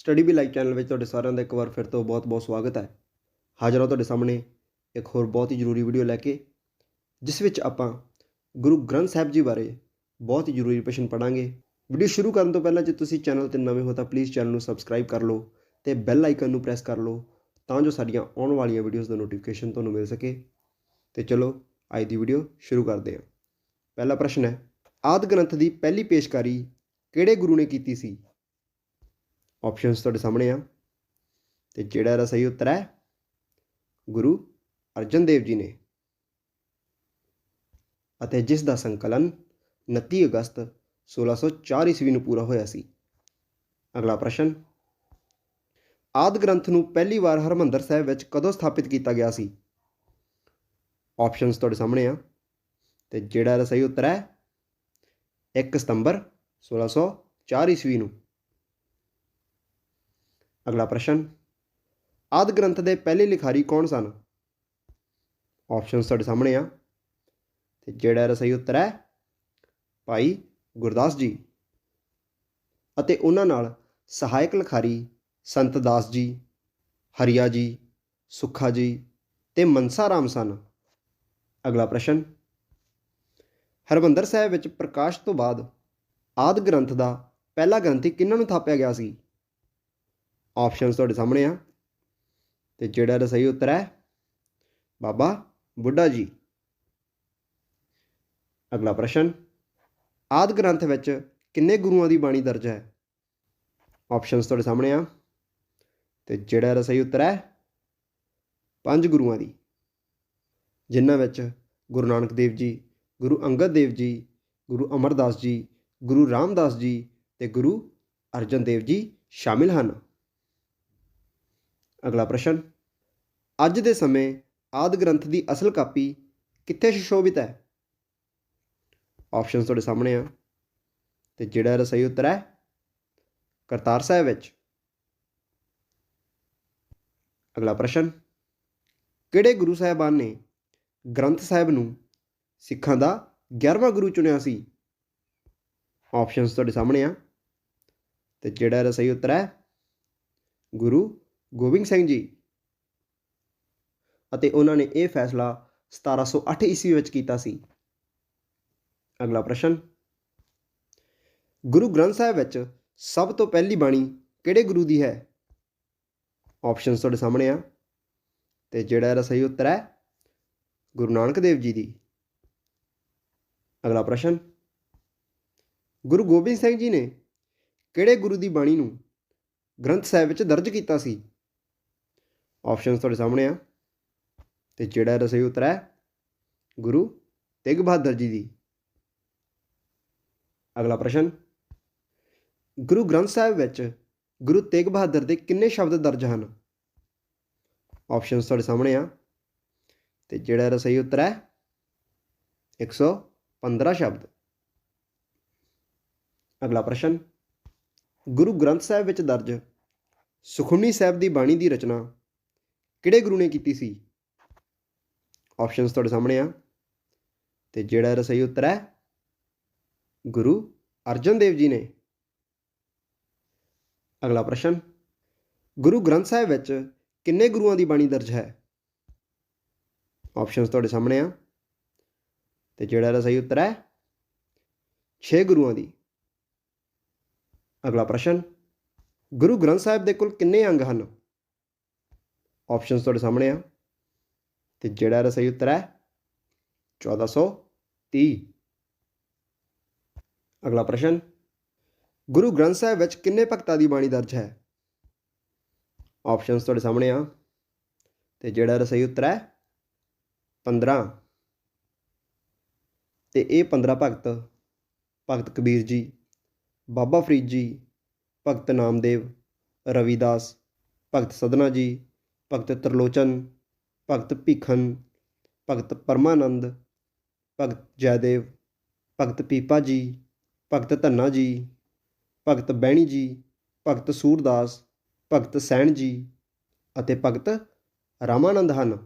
Study ਵੀ live channel ਵਿੱਚ ਤੁਹਾਡੇ ਸਾਰਿਆਂ ਦਾ ਇੱਕ ਵਾਰ ਫਿਰ ਤੋਂ ਬਹੁਤ-ਬਹੁਤ ਸਵਾਗਤ ਹੈ। ਹਾਜ਼ਰ ਹਾਂ ਤੁਹਾਡੇ ਸਾਹਮਣੇ ਇੱਕ ਹੋਰ ਬਹੁਤ ਹੀ ਜ਼ਰੂਰੀ ਵੀਡੀਓ ਲੈ ਕੇ, ਜਿਸ ਵਿੱਚ ਆਪਾਂ ਗੁਰੂ ਗ੍ਰੰਥ ਸਾਹਿਬ ਜੀ ਬਾਰੇ ਬਹੁਤ ਹੀ ਜ਼ਰੂਰੀ ਪ੍ਰਸ਼ਨ ਪੜਾਂਗੇ ਵੀਡੀਓ ਸ਼ੁਰੂ ਕਰਨ ਤੋਂ ਪਹਿਲਾਂ ਜੇ ਤੁਸੀਂ ਚੈਨਲ ਤੇ ਨਵੇਂ ਹੋ ਤਾਂ ਪਲੀਜ਼ ਚੈਨਲ ਨੂੰ ਸਬਸਕ੍ਰਾਈਬ ਕਰ ਲਓ ਤੇ ਬੈਲ ਆਈਕਨ ਨੂੰ ਪ੍ਰੈਸ ਕਰ ਲਓ ਤਾਂ ਜੋ ਸਾਡੀਆਂ ਆਉਣ ਵਾਲੀਆਂ ਵੀਡੀਓਜ਼ ਦਾ ਨੋਟੀਫਿਕੇਸ਼ਨ ਤੁਹਾਨੂੰ ਮਿਲ ਸਕੇ। ਤੇ ਚਲੋ, ਅੱਜ ਦੀ ਵੀਡੀਓ ਸ਼ੁਰੂ ਕਰਦੇ ਹਾਂ। ਪਹਿਲਾ ਪ੍ਰਸ਼ਨ ਹੈ, ਆਦ ਗ੍ਰੰਥ ਦੀ ਪਹਿਲੀ ਪੇਸ਼ਕਾਰੀ ਕਿਹੜੇ ਗੁਰੂ ਨੇ ਕੀਤੀ ਸੀ? ਆਪਸ਼ਨਸ ਤੁਹਾਡੇ ਸਾਹਮਣੇ ਆ। ਤੇ ਜਿਹੜਾ ਇਹਦਾ ਸਹੀ ਉੱਤਰ ਹੈ, ਗੁਰੂ ਅਰਜਨ ਦੇਵ ਜੀ ਨੇ। ਅਤੇ ਜਿਸ ਦਾ ਸੰਕਲਨ 29 ਅਗਸਤ 1604 ਈਸਵੀ ਨੂੰ ਪੂਰਾ ਹੋਇਆ ਸੀ। ਅਗਲਾ ਪ੍ਰਸ਼ਨ, ਆਦ ਗ੍ਰੰਥ ਨੂੰ ਪਹਿਲੀ ਵਾਰ ਹਰਮੰਦਰ ਸਾਹਿਬ ਵਿੱਚ ਕਦੋਂ ਸਥਾਪਿਤ ਕੀਤਾ ਗਿਆ ਸੀ? ਆਪਸ਼ਨਸ ਤੁਹਾਡੇ ਸਾਹਮਣੇ ਆ। ਤੇ ਜਿਹੜਾ ਇਹਦਾ ਸਹੀ ਉੱਤਰ ਹੈ 1 ਸਤੰਬਰ 1604 ਈਸਵੀ ਨੂੰ। ਅਗਲਾ ਪ੍ਰਸ਼ਨ, ਆਦ ਗ੍ਰੰਥ ਦੇ ਪਹਿਲੇ ਲਿਖਾਰੀ ਕੌਣ ਸਨ? ਆਪਸ਼ਨਸ ਤੁਹਾਡੇ ਸਾਹਮਣੇ ਆ। ਤੇ ਜਿਹੜਾ ਇਹਦਾ ਸਹੀ ਉੱਤਰ ਹੈ, ਭਾਈ ਗੁਰਦਾਸ ਜੀ ਅਤੇ ਉਹਨਾਂ ਨਾਲ ਸਹਾਇਕ ਲਿਖਾਰੀ ਸੰਤ ਦਾਸ ਜੀ, ਹਰੀਆ ਜੀ, ਸੁੱਖਾ ਜੀ ਤੇ ਮਨਸਾ ਰਾਮ ਸਨ। ਅਗਲਾ ਪ੍ਰਸ਼ਨ, ਹਰਮੰਦਰ ਸਾਹਿਬ ਵਿੱਚ ਪ੍ਰਕਾਸ਼ ਤੋਂ ਬਾਅਦ ਆਦ ਗ੍ਰੰਥ ਦਾ ਪਹਿਲਾ ਗ੍ਰੰਥੀ ਕਿਹਨਾਂ ਨੂੰ ਥਾਪਿਆ ਗਿਆ ਸੀ? ਆਪਸ਼ਨਸ ਤੁਹਾਡੇ ਸਾਹਮਣੇ ਆ। ਤੇ ਜਿਹੜਾ ਇਹਦਾ ਸਹੀ ਉੱਤਰ ਹੈ, ਬਾਬਾ ਬੁੱਢਾ ਜੀ। ਅਗਲਾ ਪ੍ਰਸ਼ਨ, ਆਦ ਗ੍ਰੰਥ ਵਿੱਚ ਕਿੰਨੇ ਗੁਰੂਆਂ ਦੀ ਬਾਣੀ ਦਰਜ ਹੈ? ਆਪਸ਼ਨਸ ਤੁਹਾਡੇ ਸਾਹਮਣੇ ਆ। ਤੇ ਜਿਹੜਾ ਇਹਦਾ ਸਹੀ ਉੱਤਰ ਹੈ, ਪੰਜ ਗੁਰੂਆਂ ਦੀ। ਜਿਨ੍ਹਾਂ ਵਿੱਚ ਗੁਰੂ ਨਾਨਕ ਦੇਵ ਜੀ, ਗੁਰੂ ਅੰਗਦ ਦੇਵ ਜੀ, ਗੁਰੂ ਅਮਰਦਾਸ ਜੀ, ਗੁਰੂ ਰਾਮਦਾਸ ਜੀ ਤੇ ਗੁਰੂ ਅਰਜਨ ਦੇਵ ਜੀ ਸ਼ਾਮਿਲ ਹਨ। ਅਗਲਾ ਪ੍ਰਸ਼ਨ। ਅੱਜ ਦੇ ਸਮੇਂ ਆਦ ਗ੍ਰੰਥ ਦੀ ਅਸਲ ਕਾਪੀ ਕਿੱਥੇ ਸੁਸ਼ੋਭਿਤ ਹੈ? ਆਪਸ਼ਨਸ ਤੁਹਾਡੇ ਸਾਹਮਣੇ ਆ। ਤੇ ਜਿਹੜਾ ਇਹਦਾ ਸਹੀ ਉੱਤਰ ਹੈ, ਕਰਤਾਰ ਸਾਹਿਬ ਵਿੱਚ। ਅਗਲਾ ਪ੍ਰਸ਼ਨ, ਕਿਹੜੇ ਗੁਰੂ ਸਾਹਿਬਾਨ ਨੇ ਗ੍ਰੰਥ ਸਾਹਿਬ ਨੂੰ ਸਿੱਖਾਂ ਦਾ 11ਵਾਂ ਗੁਰੂ ਚੁਣਿਆ ਸੀ? ਆਪਸ਼ਨਸ ਤੁਹਾਡੇ ਸਾਹਮਣੇ ਆ। ਤੇ ਜਿਹੜਾ ਇਹਦਾ ਸਹੀ ਉੱਤਰ ਹੈ, ਗੁਰੂ ਗੋਬਿੰਦ ਸਿੰਘ ਜੀ ਅਤੇ ਉਹਨਾਂ ਨੇ ਇਹ ਫੈਸਲਾ 1708 ਈਸਵੀ ਵਿੱਚ ਕੀਤਾ ਸੀ। ਅਗਲਾ ਪ੍ਰਸ਼ਨ, ਗੁਰੂ ਗ੍ਰੰਥ ਸਾਹਿਬ ਵਿੱਚ ਸਭ ਤੋਂ ਪਹਿਲੀ ਬਾਣੀ ਕਿਹੜੇ ਗੁਰੂ ਦੀ ਹੈ? ਆਪਸ਼ਨਸ ਤੁਹਾਡੇ ਸਾਹਮਣੇ ਆ ਤੇ ਜਿਹੜਾ ਇਹਦਾ ਸਹੀ ਉੱਤਰ ਹੈ, ਗੁਰੂ ਨਾਨਕ ਦੇਵ ਜੀ ਦੀ। ਅਗਲਾ ਪ੍ਰਸ਼ਨ, ਗੁਰੂ ਗੋਬਿੰਦ ਸਿੰਘ ਜੀ ਨੇ ਕਿਹੜੇ ਗੁਰੂ ਦੀ ਬਾਣੀ ਨੂੰ ਗ੍ਰੰਥ ਸਾਹਿਬ ਵਿੱਚ ਦਰਜ ਕੀਤਾ ਸੀ? ਆਪਸ਼ਨਸ ਤੁਹਾਡੇ ਸਾਹਮਣੇ ਆ। ਤੇ ਜਿਹੜਾ ਇਹਦਾ ਸਹੀ ਉੱਤਰ ਹੈ, ਗੁਰੂ ਤੇਗ ਬਹਾਦਰ ਜੀ ਦੀ। ਅਗਲਾ ਪ੍ਰਸ਼ਨ, ਗੁਰੂ ਗ੍ਰੰਥ ਸਾਹਿਬ ਵਿੱਚ ਗੁਰੂ ਤੇਗ ਬਹਾਦਰ ਦੇ ਕਿੰਨੇ ਸ਼ਬਦ ਦਰਜ ਹਨ? ਆਪਸ਼ਨਸ ਤੁਹਾਡੇ ਸਾਹਮਣੇ ਆ। ਤੇ ਜਿਹੜਾ ਇਹਦਾ ਸਹੀ ਉੱਤਰ ਹੈ 115 ਸ਼ਬਦ। ਅਗਲਾ ਪ੍ਰਸ਼ਨ, ਗੁਰੂ ਗ੍ਰੰਥ ਸਾਹਿਬ ਵਿੱਚ ਦਰਜ ਸੁਖਮਨੀ ਸਾਹਿਬ ਦੀ ਬਾਣੀ ਦੀ ਰਚਨਾ ਕਿਹੜੇ ਗੁਰੂ ਨੇ ਕੀਤੀ ਸੀ? ਆਪਸ਼ਨਸ ਤੁਹਾਡੇ ਸਾਹਮਣੇ ਆ। ਤੇ ਜਿਹੜਾ ਇਹਦਾ ਸਹੀ ਉੱਤਰ ਹੈ, ਗੁਰੂ ਅਰਜਨ ਦੇਵ ਜੀ ਨੇ। ਅਗਲਾ ਪ੍ਰਸ਼ਨ, ਗੁਰੂ ਗ੍ਰੰਥ ਸਾਹਿਬ ਵਿੱਚ ਕਿੰਨੇ ਗੁਰੂਆਂ ਦੀ ਬਾਣੀ ਦਰਜ ਹੈ? ਆਪਸ਼ਨਸ ਤੁਹਾਡੇ ਸਾਹਮਣੇ ਆ। ਤੇ ਜਿਹੜਾ ਇਹਦਾ ਸਹੀ ਉੱਤਰ ਹੈ 6 ਗੁਰੂਆਂ ਦੀ। ਅਗਲਾ ਪ੍ਰਸ਼ਨ, ਗੁਰੂ ਗ੍ਰੰਥ ਸਾਹਿਬ ਦੇ ਕੁੱਲ ਕਿੰਨੇ ਅੰਗ ਹਨ? ਆਪਸ਼ਨਸ ਤੁਹਾਡੇ ਸਾਹਮਣੇ ਆ। ਤੇ ਜਿਹੜਾ ਇਹਦਾ ਸਹੀ ਉੱਤਰ ਹੈ 1430 ਅਗਲਾ ਪ੍ਰਸ਼ਨ, ਗੁਰੂ ਗ੍ਰੰਥ ਸਾਹਿਬ ਵਿੱਚ ਕਿੰਨੇ ਭਗਤਾਂ ਦੀ ਬਾਣੀ ਦਰਜ ਹੈ? ਆਪਸ਼ਨਸ ਤੁਹਾਡੇ ਸਾਹਮਣੇ ਆ। ਤੇ ਜਿਹੜਾ ਇਹਦਾ ਸਹੀ ਉੱਤਰ ਹੈ 15 ਤੇ ਇਹ 15 ਭਗਤ ਭਗਤ ਕਬੀਰ ਜੀ, ਬਾਬਾ ਫਰੀਦ ਜੀ, ਭਗਤ ਨਾਮਦੇਵ ਰਵਿਦਾਸ ਭਗਤ ਸਦਨਾ ਜੀ ਭਗਤ ਤਰਲੋਚਨ, ਭਗਤ ਭੀਖਨ ਭਗਤ ਪਰਮਾਨੰਦ, ਭਗਤ ਜੈਦੇਵ, ਭਗਤ ਪੀਪਾ ਜੀ, ਭਗਤ ਧੰਨਾ ਜੀ, ਭਗਤ ਬਹਿਣੀ ਜੀ, ਭਗਤ ਸੂਰਦਾਸ, ਭਗਤ ਸੈਣ ਜੀ ਅਤੇ ਭਗਤ ਰਾਮਾਨੰਦ ਹਨ।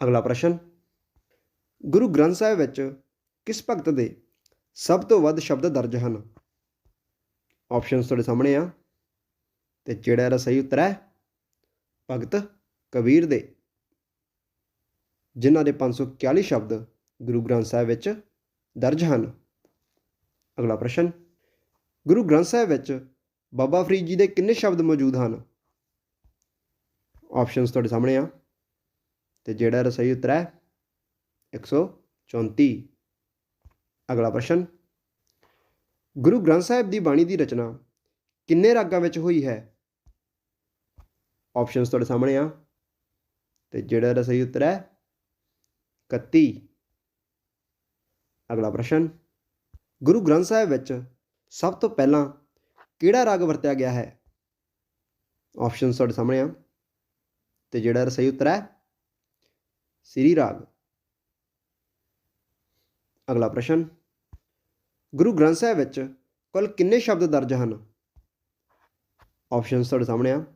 ਅਗਲਾ ਪ੍ਰਸ਼ਨ, ਗੁਰੂ ਗ੍ਰੰਥ ਸਾਹਿਬ ਵਿੱਚ ਕਿਸ ਭਗਤ ਦੇ ਸਭ ਤੋਂ ਵੱਧ ਸ਼ਬਦ ਦਰਜ ਹਨ? ਆਪਸ਼ਨਸ ਤੁਹਾਡੇ ਸਾਹਮਣੇ ਆ ਤੇ ਜਿਹੜਾ ਇਹਦਾ ਸਹੀ ਉੱਤਰ ਹੈ ਭਗਤ ਕਬੀਰ ਦੇ, ਜਿਨ੍ਹਾਂ ਦੇ 541 ਸ਼ਬਦ ਗੁਰੂ ਗ੍ਰੰਥ ਸਾਹਿਬ ਵਿੱਚ ਦਰਜ ਹਨ। ਅਗਲਾ ਪ੍ਰਸ਼ਨ, ਗੁਰੂ ਗ੍ਰੰਥ ਸਾਹਿਬ ਵਿੱਚ ਬਾਬਾ ਫਰੀਦ ਜੀ ਦੇ ਕਿੰਨੇ ਸ਼ਬਦ ਮੌਜੂਦ ਹਨ? ਆਪਸ਼ਨਸ ਤੁਹਾਡੇ ਸਾਹਮਣੇ ਆ। ਤੇ ਜਿਹੜਾ ਇਹਦਾ ਸਹੀ ਉੱਤਰ ਹੈ 134 ਅਗਲਾ ਪ੍ਰਸ਼ਨ, ਗੁਰੂ ਗ੍ਰੰਥ ਸਾਹਿਬ ਦੀ ਬਾਣੀ ਦੀ ਰਚਨਾ ਕਿੰਨੇ ਰਾਗਾਂ ਵਿੱਚ ਹੋਈ ਹੈ? ਆਪਸ਼ਨਸ ਤੁਹਾਡੇ ਸਾਹਮਣੇ ਆ। ਤੇ ਜਿਹੜਾ ਇਹਦਾ ਸਹੀ ਉੱਤਰ ਹੈ 31 ਅਗਲਾ ਪ੍ਰਸ਼ਨ, ਗੁਰੂ ਗ੍ਰੰਥ ਸਾਹਿਬ ਵਿੱਚ ਸਭ ਤੋਂ ਪਹਿਲਾਂ ਕਿਹੜਾ ਰਾਗ ਵਰਤਿਆ ਗਿਆ ਹੈ? ਆਪਸ਼ਨਸ ਤੁਹਾਡੇ ਸਾਹਮਣੇ ਆ। ਤੇ ਜਿਹੜਾ ਇਹਦਾ ਸਹੀ ਉੱਤਰ ਹੈ, ਸ੍ਰੀ ਰਾਗ। ਅਗਲਾ ਪ੍ਰਸ਼ਨ, ਗੁਰੂ ਗ੍ਰੰਥ ਸਾਹਿਬ ਵਿੱਚ ਕੁੱਲ ਕਿੰਨੇ ਸ਼ਬਦ ਦਰਜ ਹਨ? ਆਪਸ਼ਨਸ ਤੁਹਾਡੇ ਸਾਹਮਣੇ ਆ।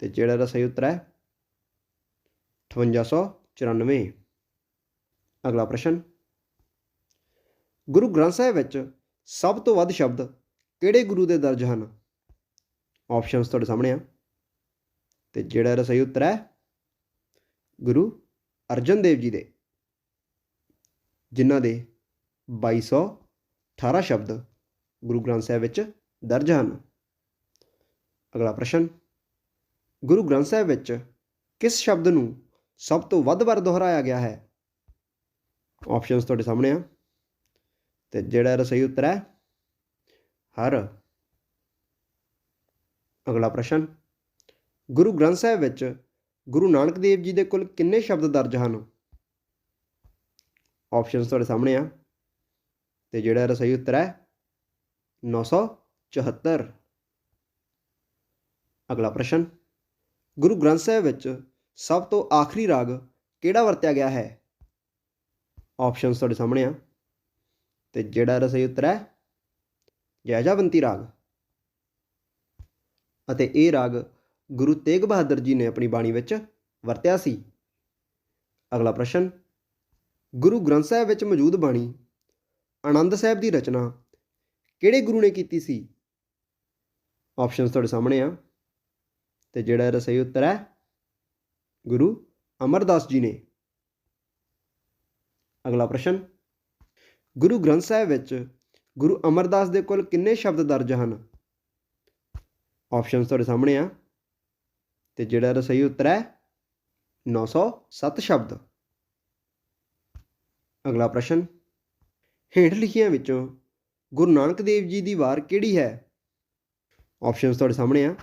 ਤੇ ਜਿਹੜਾ ਇਹਦਾ ਸਹੀ ਉੱਤਰ ਹੈ 5894 ਅਗਲਾ ਪ੍ਰਸ਼ਨ। ਗੁਰੂ ਗ੍ਰੰਥ ਸਾਹਿਬ ਵਿੱਚ ਸਭ ਤੋਂ ਵੱਧ ਸ਼ਬਦ ਕਿਹੜੇ ਗੁਰੂ ਦੇ ਦਰਜ ਹਨ? ਆਪਸ਼ਨਸ ਤੁਹਾਡੇ ਸਾਹਮਣੇ ਆ। ਤੇ ਜਿਹੜਾ ਇਹਦਾ ਸਹੀ ਉੱਤਰ ਹੈ ਗੁਰੂ ਅਰਜਨ ਦੇਵ ਜੀ ਦੇ, ਜਿਨ੍ਹਾਂ ਦੇ 2218 ਸ਼ਬਦ ਗੁਰੂ ਗ੍ਰੰਥ ਸਾਹਿਬ ਵਿੱਚ ਦਰਜ ਹਨ। ਅਗਲਾ ਪ੍ਰਸ਼ਨ। ਗੁਰੂ ਗ੍ਰੰਥ ਸਾਹਿਬ ਵਿੱਚ ਕਿਸ ਸ਼ਬਦ ਨੂੰ ਸਭ ਤੋਂ ਵੱਧ ਵਾਰ ਦੁਹਰਾਇਆ ਗਿਆ ਹੈ? ਆਪਸ਼ਨਸ ਤੁਹਾਡੇ ਸਾਹਮਣੇ ਆ। ਤੇ ਜਿਹੜਾ ਇਹਦਾ ਸਹੀ ਉੱਤਰ ਹੈ, ਹਰ। ਅਗਲਾ ਪ੍ਰਸ਼ਨ, ਗੁਰੂ ਗ੍ਰੰਥ ਸਾਹਿਬ ਵਿੱਚ ਗੁਰੂ ਨਾਨਕ ਦੇਵ ਜੀ ਦੇ ਕੁੱਲ ਕਿੰਨੇ ਸ਼ਬਦ ਦਰਜ ਹਨ? ਆਪਸ਼ਨਸ ਤੁਹਾਡੇ ਸਾਹਮਣੇ ਆ। ਤੇ ਜਿਹੜਾ ਇਹਦਾ ਸਹੀ ਉੱਤਰ ਹੈ 974 ਅਗਲਾ ਪ੍ਰਸ਼ਨ ਗੁਰੂ ਗ੍ਰੰਥ ਸਾਹਿਬ ਵਿੱਚ ਸਭ ਤੋਂ ਆਖਰੀ ਰਾਗ ਕਿਹੜਾ ਵਰਤਿਆ ਗਿਆ ਹੈ? ਆਪਸ਼ਨਸ ਤੁਹਾਡੇ ਸਾਹਮਣੇ ਆ। ਤੇ ਜਿਹੜਾ ਰਸਈ ਉੱਤਰ ਹੈ ਜੈਜਾਵੰਤੀ ਰਾਗ। ਅਤੇ ਇਹ ਰਾਗ ਗੁਰੂ ਤੇਗ ਬਹਾਦਰ ਜੀ ਨੇ ਆਪਣੀ ਬਾਣੀ ਵਿੱਚ ਵਰਤਿਆ ਸੀ। ਅਗਲਾ ਪ੍ਰਸ਼ਨ, ਗੁਰੂ ਗ੍ਰੰਥ ਸਾਹਿਬ ਵਿੱਚ ਮੌਜੂਦ ਬਾਣੀ ਆਨੰਦ ਸਾਹਿਬ ਦੀ ਰਚਨਾ ਕਿਹੜੇ ਗੁਰੂ ਨੇ ਕੀਤੀ ਸੀ? ਆਪਸ਼ਨਸ ਤੁਹਾਡੇ ਸਾਹਮਣੇ ਆ। ਤੇ ਜਿਹੜਾ ਇਹਦਾ ਸਹੀ ਉੱਤਰ ਹੈ ਗੁਰੂ ਅਮਰਦਾਸ ਜੀ ਨੇ। ਅਗਲਾ ਪ੍ਰਸ਼ਨ, ਗੁਰੂ ਗ੍ਰੰਥ ਸਾਹਿਬ ਵਿੱਚ ਗੁਰੂ ਅਮਰਦਾਸ ਦੇ ਕੋਲ ਕਿੰਨੇ ਸ਼ਬਦ ਦਰਜ ਹਨ? ਆਪਸ਼ਨਸ ਤੁਹਾਡੇ ਸਾਹਮਣੇ ਆ। ਤੇ ਜਿਹੜਾ ਇਹਦਾ ਸਹੀ ਉੱਤਰ ਹੈ 907 ਸ਼ਬਦ। ਅਗਲਾ ਪ੍ਰਸ਼ਨ, ਹੇਠ ਲਿਖੀਆਂ ਵਿੱਚੋਂ ਗੁਰੂ ਨਾਨਕ ਦੇਵ ਜੀ ਦੀ ਵਾਰ ਕਿਹੜੀ ਹੈ? ਆਪਸ਼ਨਸ ਤੁਹਾਡੇ ਸਾਹਮਣੇ ਆ।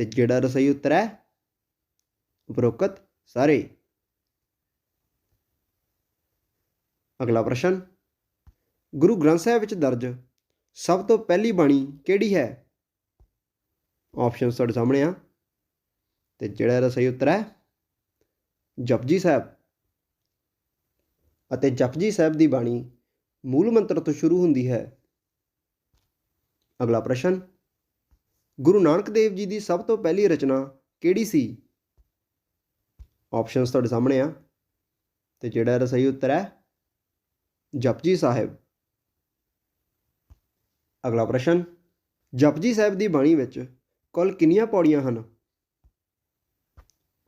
ਤੇ ਜਿਹੜਾ ਇਹਦਾ ਉੱਤਰ ਹੈ, ਉਪਰੋਕਤ ਸਾਰੇ। ਅਗਲਾ ਪ੍ਰਸ਼ਨ, ਗੁਰੂ ਗ੍ਰੰਥ ਸਾਹਿਬ ਵਿੱਚ ਦਰਜ ਸਭ ਤੋਂ ਪਹਿਲੀ ਬਾਣੀ ਕਿਹੜੀ ਹੈ? ਆਪਸ਼ਨਸ ਤੁਹਾਡੇ ਸਾਹਮਣੇ ਆ। ਤੇ ਜਿਹੜਾ ਇਹਦਾ ਸਹੀ ਉੱਤਰ ਹੈ, ਜਪਜੀ ਸਾਹਿਬ। ਅਤੇ ਜਪਜੀ ਸਾਹਿਬ ਦੀ ਬਾਣੀ ਮੂਲ ਮੰਤਰ ਤੋਂ ਸ਼ੁਰੂ ਹੁੰਦੀ ਹੈ। ਅਗਲਾ ਪ੍ਰਸ਼ਨ ਗੁਰੂ ਨਾਨਕ ਦੇਵ ਜੀ ਦੀ ਸਭ ਤੋਂ ਪਹਿਲੀ ਰਚਨਾ ਕਿਹੜੀ ਸੀ? ਆਪਸ਼ਨਸ ਤੁਹਾਡੇ ਸਾਹਮਣੇ ਆ। ਤੇ ਜਿਹੜਾ ਇਹਦਾ ਸਹੀ ਉੱਤਰ ਹੈ, ਜਪਜੀ ਸਾਹਿਬ। ਅਗਲਾ ਪ੍ਰਸ਼ਨ, ਜਪਜੀ ਸਾਹਿਬ ਦੀ ਬਾਣੀ ਵਿੱਚ ਕੁੱਲ ਕਿੰਨੀਆਂ ਪੌੜੀਆਂ ਹਨ?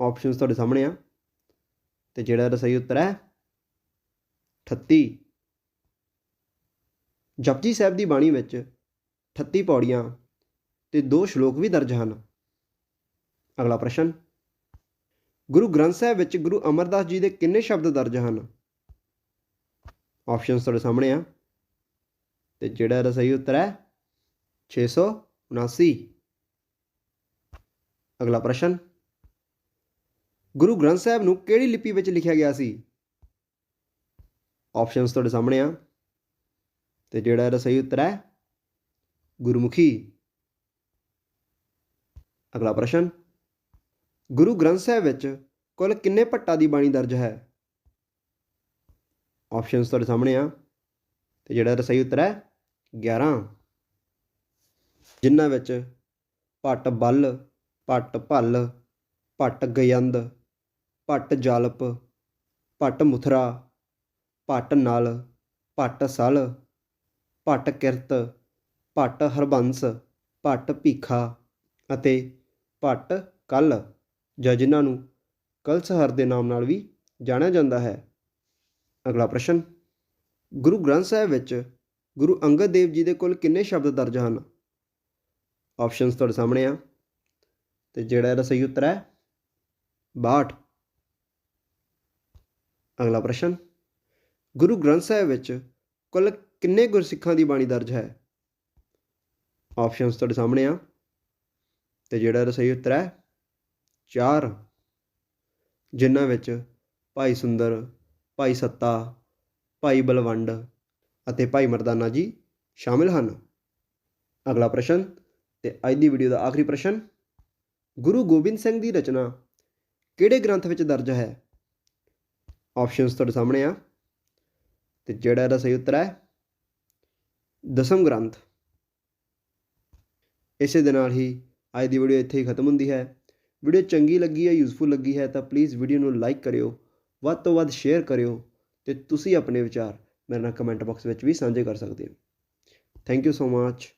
ਆਪਸ਼ਨਸ ਤੁਹਾਡੇ ਸਾਹਮਣੇ ਆ। ਤੇ ਜਿਹੜਾ ਇਹਦਾ ਸਹੀ ਉੱਤਰ ਹੈ 38 ਜਪਜੀ ਸਾਹਿਬ ਦੀ ਬਾਣੀ ਵਿੱਚ 38 ਪੌੜੀਆਂ ਤੇ ਦੋ ਸ਼ਲੋਕ ਵੀ ਦਰਜ ਹਨ। ਅਗਲਾ ਪ੍ਰਸ਼ਨ, ਗੁਰੂ ਗ੍ਰੰਥ ਸਾਹਿਬ ਵਿੱਚ ਗੁਰੂ ਅਮਰਦਾਸ ਜੀ ਦੇ ਕਿੰਨੇ ਸ਼ਬਦ ਦਰਜ ਹਨ? ਆਪਸ਼ਨਸ ਤੁਹਾਡੇ ਸਾਹਮਣੇ ਆ। ਤੇ ਜਿਹੜਾ ਇਹਦਾ ਸਹੀ ਉੱਤਰ ਹੈ 679 ਅਗਲਾ ਪ੍ਰਸ਼ਨ, ਗੁਰੂ ਗ੍ਰੰਥ ਸਾਹਿਬ ਨੂੰ ਕਿਹੜੀ ਲਿਪੀ ਵਿੱਚ ਲਿਖਿਆ ਗਿਆ ਸੀ? ਆਪਸ਼ਨਸ ਤੁਹਾਡੇ ਸਾਹਮਣੇ ਆ। ਤੇ ਜਿਹੜਾ ਇਹਦਾ ਸਹੀ ਉੱਤਰ ਹੈ, ਗੁਰਮੁਖੀ। ਅਗਲਾ ਪ੍ਰਸ਼ਨ, ਗੁਰੂ ਗ੍ਰੰਥ ਸਾਹਿਬ ਵਿੱਚ ਕੁੱਲ ਕਿੰਨੇ ਭੱਟਾਂ ਦੀ ਬਾਣੀ ਦਰਜ ਹੈ? ਆਪਸ਼ਨਸ ਤੁਹਾਡੇ ਸਾਹਮਣੇ ਆ, ਤੇ ਜਿਹੜਾ ਇਹਦਾ ਸਹੀ ਉੱਤਰ ਹੈ 11 ਜਿਨ੍ਹਾਂ ਵਿੱਚ ਭੱਟ ਬੱਲ, ਭੱਟ ਭੱਲ, ਭੱਟ ਗਯੰਦ, ਭੱਟ ਜਲਪ, ਭੱਟ ਮੁਥਰਾ, ਭੱਟ ਨਲ, ਭੱਟ ਸਲ, ਭੱਟ ਕਿਰਤ, ਭੱਟ ਹਰਬੰਸ, ਭੱਟ ਭੀਖਾ ਅਤੇ ਭੱਟ, ਕੱਲ, ਜਾਂ ਜਿਨ੍ਹਾਂ ਨੂੰ ਕਲਸਹਰ ਦੇ ਨਾਮ ਨਾਲ ਵੀ ਜਾਣਿਆ ਜਾਂਦਾ ਹੈ। ਅਗਲਾ ਪ੍ਰਸ਼ਨ, ਗੁਰੂ ਗ੍ਰੰਥ ਸਾਹਿਬ ਵਿੱਚ ਗੁਰੂ ਅੰਗਦ ਦੇਵ ਜੀ ਦੇ ਕੋਲ ਕਿੰਨੇ ਸ਼ਬਦ ਦਰਜ ਹਨ? ਆਪਸ਼ਨਸ ਤੁਹਾਡੇ ਸਾਹਮਣੇ ਆ। ਤੇ ਜਿਹੜਾ ਇਹਦਾ ਸਹੀ ਉੱਤਰ ਹੈ 62 ਅਗਲਾ ਪ੍ਰਸ਼ਨ, ਗੁਰੂ ਗ੍ਰੰਥ ਸਾਹਿਬ ਵਿੱਚ ਕੁੱਲ ਕਿੰਨੇ ਗੁਰਸਿੱਖਾਂ ਦੀ ਬਾਣੀ ਦਰਜ ਹੈ? ਆਪਸ਼ਨਸ ਤੁਹਾਡੇ ਸਾਹਮਣੇ ਆ। ਤੇ ਜਿਹੜਾ ਇਹਦਾ ਸਹੀ ਉੱਤਰ ਹੈ 4 ਜਿਨ੍ਹਾਂ ਵਿੱਚ ਭਾਈ ਸੁੰਦਰ, ਭਾਈ ਸੱਤਾ, ਭਾਈ ਬਲਵੰਡ ਅਤੇ ਭਾਈ ਮਰਦਾਨਾ ਜੀ ਸ਼ਾਮਿਲ ਹਨ। ਅਗਲਾ ਪ੍ਰਸ਼ਨ ਤੇ ਅੱਜ ਦੀ ਵੀਡੀਓ ਦਾ ਆਖਰੀ ਪ੍ਰਸ਼ਨ, ਗੁਰੂ ਗੋਬਿੰਦ ਸਿੰਘ ਦੀ ਰਚਨਾ ਕਿਹੜੇ ਗ੍ਰੰਥ ਵਿੱਚ ਦਰਜ ਹੈ? ਆਪਸ਼ਨਸ ਤੁਹਾਡੇ ਸਾਹਮਣੇ ਆ। ਤੇ ਜਿਹੜਾ ਇਹਦਾ ਸਹੀ ਉੱਤਰ ਹੈ, ਦਸਮ ਗ੍ਰੰਥ। ਇਸੇ ਦੇ ਨਾਲ ਹੀ ਅੱਜ ਦੀ ਵੀਡੀਓ ਇੱਥੇ ਹੀ ਖਤਮ ਹੁੰਦੀ ਹੈ। ਵੀਡੀਓ ਚੰਗੀ ਲੱਗੀ ਹੈ ਯੂਜ਼ਫੁਲ ਲੱਗੀ ਹੈ ਤਾਂ ਪਲੀਜ਼ ਵੀਡੀਓ ਨੂੰ ਲਾਈਕ ਕਰਿਓ, ਵੱਧ ਤੋਂ ਵੱਧ ਸ਼ੇਅਰ ਕਰਿਓ ਤੇ ਤੁਸੀਂ ਆਪਣੇ ਵਿਚਾਰ ਮੇਰੇ ਨਾਲ ਕਮੈਂਟ ਬਾਕਸ ਵਿੱਚ ਵੀ ਸਾਂਝੇ ਕਰ ਸਕਦੇ ਹੋ। Thank you so much